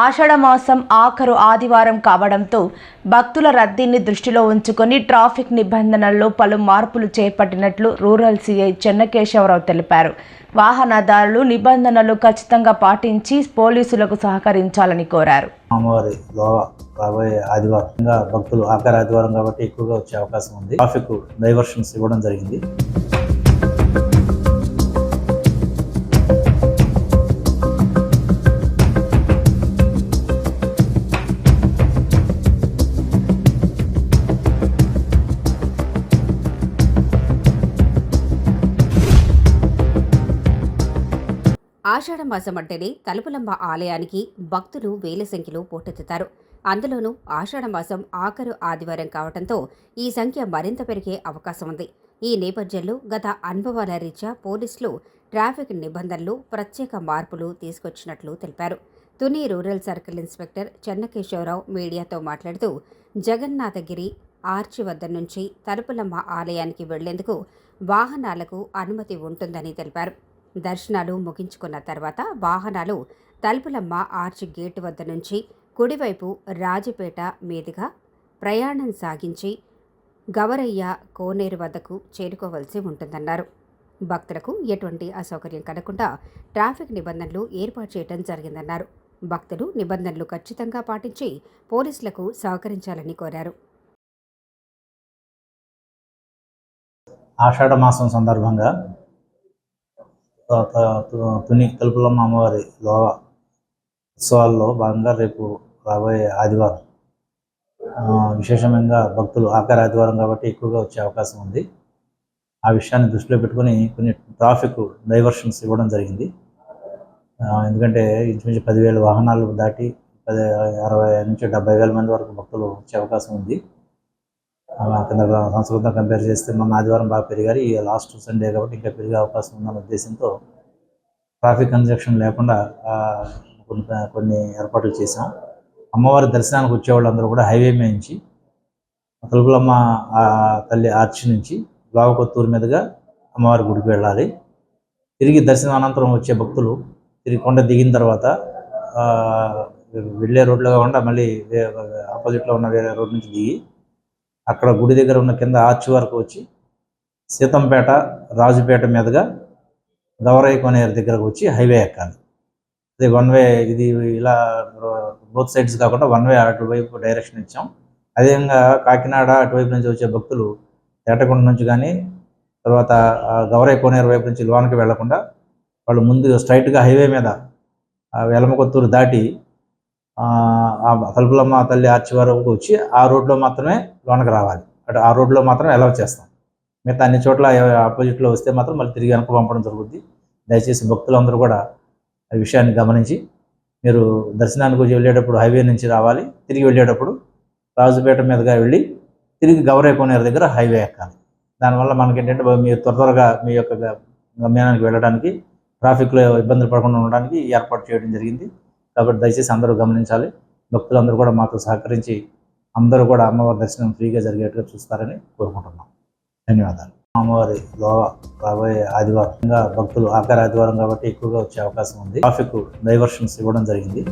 ఆషాఢమాసం ఆఖరు ఆదివారం కావడంతో భక్తుల రద్దీని దృష్టిలో ఉంచుకొని ట్రాఫిక్ నిబంధనల్లో పలు మార్పులు చేపట్టినట్లు రూరల్ సీఐ చెన్నకేశవరావు తెలిపారు. వాహనదారులు నిబంధనలు ఖచ్చితంగా పాటించి పోలీసులకు సహకరించాలని కోరారు. అమ్మవారి రాబోయే ఆదివారం భక్తులు ఆఖరి ఆదివారం కాబట్టి ఎక్కువగా వచ్చే అవకాశం ఉంది. ట్రాఫిక్ డైవర్షన్స్ ఇవ్వడం జరిగింది. ఆషాఢ మాసం అంటేనే తలుపులమ్మ ఆలయానికి భక్తులు వేల సంఖ్యలో పోటెత్తుతారు. అందులోనూ ఆషాఢ మాసం ఆఖరు ఆదివారం కావడంతో ఈ సంఖ్య మరింత పెరిగే అవకాశం ఉంది ఈ నేపథ్యంలో గత అనుభవాల రీత్యా పోలీసులు ట్రాఫిక్ నిబంధనలు ప్రత్యేక మార్పులు తీసుకొచ్చినట్లు తెలిపారు. Tuni rural circle inspector Chennakesava Rao మీడియాతో మాట్లాడుతూ జగన్నాథగిరి ఆర్చి వద్ద నుంచి తలుపులమ్మ ఆలయానికి వెళ్ళేందుకు వాహనాలకు అనుమతి ఉంటుందని తెలిపారు. దర్శనాలు ముగించుకున్న తర్వాత వాహనాలు తలుపులమ్మ ఆర్చ్ గేటు వద్ద నుంచి కుడివైపు రాజపేట మీదుగా ప్రయాణం సాగించి గవరయ్య కోనేరు వద్దకు చేరుకోవలసి ఉంటుందన్నారు. భక్తులకు ఎటువంటి అసౌకర్యం కలగకుండా ట్రాఫిక్ నిబంధనలు ఏర్పాటు చేయడం జరిగిందన్నారు. భక్తులు నిబంధనలు ఖచ్చితంగా పాటించి పోలీసులకు సహకరించాలని కోరారు. ఆషాఢ మాసం సందర్భంగా తుని తలుపులమ్మ అమ్మవారి లోవ ఉత్సవాల్లో భాగంగా రేపు రాబోయే ఆదివారం. విశేషంగా భక్తులు ఆఖరి ఆదివారం కాబట్టి ఎక్కువగా వచ్చే అవకాశం ఉంది. ఆ విషయాన్ని దృష్టిలో పెట్టుకొని కొన్ని ట్రాఫిక్ డైవర్షన్స్ ఇవ్వడం జరిగింది. ఎందుకంటే ఇంచుమించు పదివేల వాహనాలు దాటి పది అరవై నుంచి డెబ్బై వేల మంది వరకు భక్తులు వచ్చే అవకాశం ఉంది. కింద సంస్కృతం కంపేర్ చేస్తే మొన్న ఆదివారం బాగా పెరిగారు. ఈ లాస్ట్ సండే కాబట్టి ఇంకా పెరిగే అవకాశం ఉందన్న ఉద్దేశంతో ట్రాఫిక్ కన్జక్షన్ లేకుండా కొన్ని కొన్ని ఏర్పాట్లు చేసాం అమ్మవారి దర్శనానికి వచ్చే వాళ్ళందరూ కూడా హైవే మీద నుంచి తలుపులమ్మ ఆ తల్లి ఆర్చి నుంచి లావకొత్తూరు మీదుగా అమ్మవారి గుడికి వెళ్ళాలి. తిరిగి దర్శనం అనంతరం వచ్చే భక్తులు తిరిగి కొండ దిగిన తర్వాత వెళ్ళే రోడ్లో కాకుండా మళ్ళీ వే- ఆపోజిట్లో ఉన్న వేరే రోడ్ నుంచి దిగి అక్కడ గుడి దగ్గర ఉన్న కింద ఆర్చి వరకు వచ్చి సీతంపేట రాజుపేట మీదుగా గౌరయ్య కొనేరు దగ్గరకు వచ్చి హైవే ఎక్కాలి. ఇది వన్ వే ఇది ఇలా బోత్ సైడ్స్ కాకుండా వన్ వే అటువైపు డైరెక్షన్ ఇచ్చాం. అదేవిధంగా కాకినాడ అటువైపు నుంచి వచ్చే భక్తులు ఏటకొండ నుంచి కానీ తర్వాత గౌరయ్య కోనేరు వైపు నుంచి లోనకి వెళ్ళకుండా వాళ్ళు ముందు స్ట్రైట్గా హైవే మీద వెలమకొత్తూరు దాటి తలుపులమ్మ తల్లి ఆర్చి వరకు వచ్చి ఆ రోడ్లో మాత్రమే లోనకి రావాలి. అటు ఆ రోడ్లో మాత్రం అలౌ చేస్తాం. మిగతా అన్ని చోట్ల ఆపోజిట్లో వస్తే మాత్రం మళ్ళీ తిరిగి వెనక పంపడం జరుగుద్ది. దయచేసి భక్తులందరూ కూడా ఈ విషయాన్ని గమనించి మీరు దర్శనానికి వచ్చి వెళ్ళేటప్పుడు హైవే నుంచి రావాలి. తిరిగి వెళ్ళేటప్పుడు రాజుపేట మీదుగా వెళ్ళి తిరిగి గౌరైపోయినారు దగ్గర హైవే ఎక్కాలి. దానివల్ల మనకి ఏంటంటే మీరు త్వర త్వరగా మీ యొక్క గమ్యానానికి గమ్యానికి వెళ్ళడానికి ట్రాఫిక్లో ఇబ్బందులు పడకుండా ఉండడానికి ఏర్పాటు చేయడం జరిగింది. కాబట్టి దయచేసి అందరూ గమనించాలి. భక్తులందరూ కూడా మాతో సహకరించి అందరూ కూడా అమ్మవారి దర్శనం ఫ్రీగా జరిగేట్టుగా చూస్తారని కోరుకుంటున్నాం. ధన్యవాదాలు. అమ్మవారి లోవ రాబోయే ఆదివారం భక్తులు ఆఖరి ఆదివారం కాబట్టి ఎక్కువగా వచ్చే అవకాశం ఉంది. ట్రాఫిక్ డైవర్షన్స్ ఇవ్వడం జరిగింది.